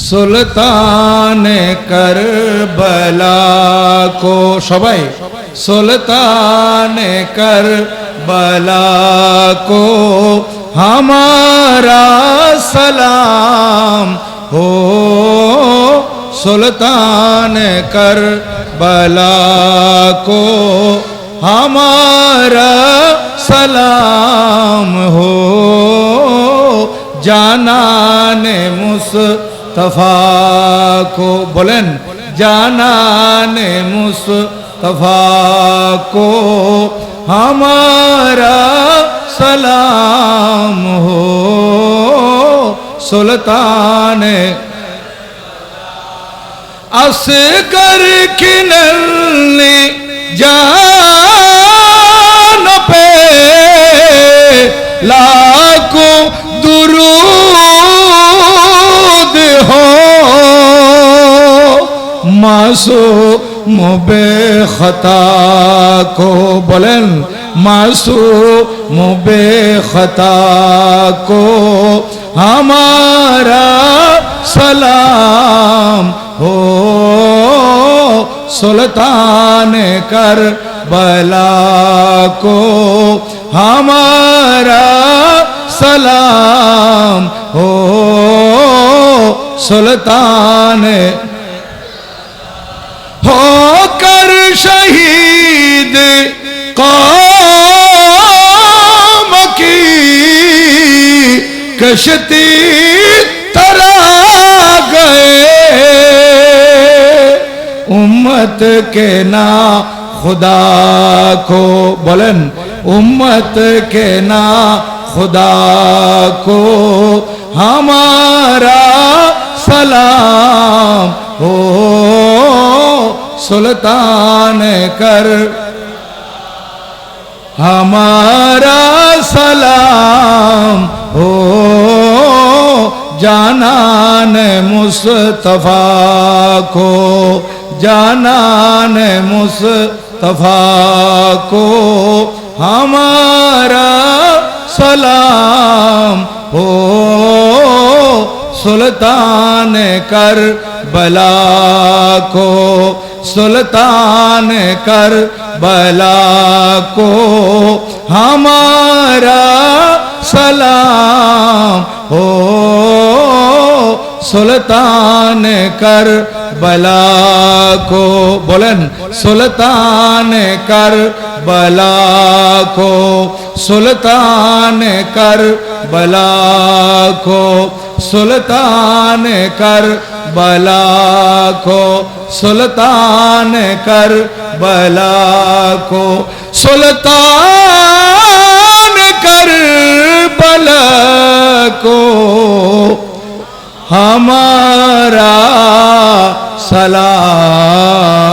सुल्तान कर बला को কো सुल्तान कर बला को हमारा सलाम हो सुल्तान कर बला को हमारा सलाम हो जाना ने मुस तफा को बोलेन जानान मुस्तफा को हमारा सलाम हो सुल्तान अस कर ने जान पे दुरू মাসুম বেখতা কো বলেন মাসুম বেখতা কো हमारा सलाम हो सुल्तान कर बला को हमारा सलाम हो सुल्तान শহীদ কম কি কশতি তরা উম্মত কে না খুদা কো বলেন উম্মত কে না খুদা কো हमारा सलाम हो سلطان کر ہمارا سلام ہو جانان مصطفیٰ کو جانان مصطفیٰ کو ہمارا سلام ہو سلطان کر بلا کو سلطان کر بلا کو ہمارا سلام ہو سلطان کر بلا کو بولن سلطان کر بلا کو سلطان کر بلا کو سلطان کر بلا کو سلطان کر بلا کو سلطان کر بلا کو ہمارا سلام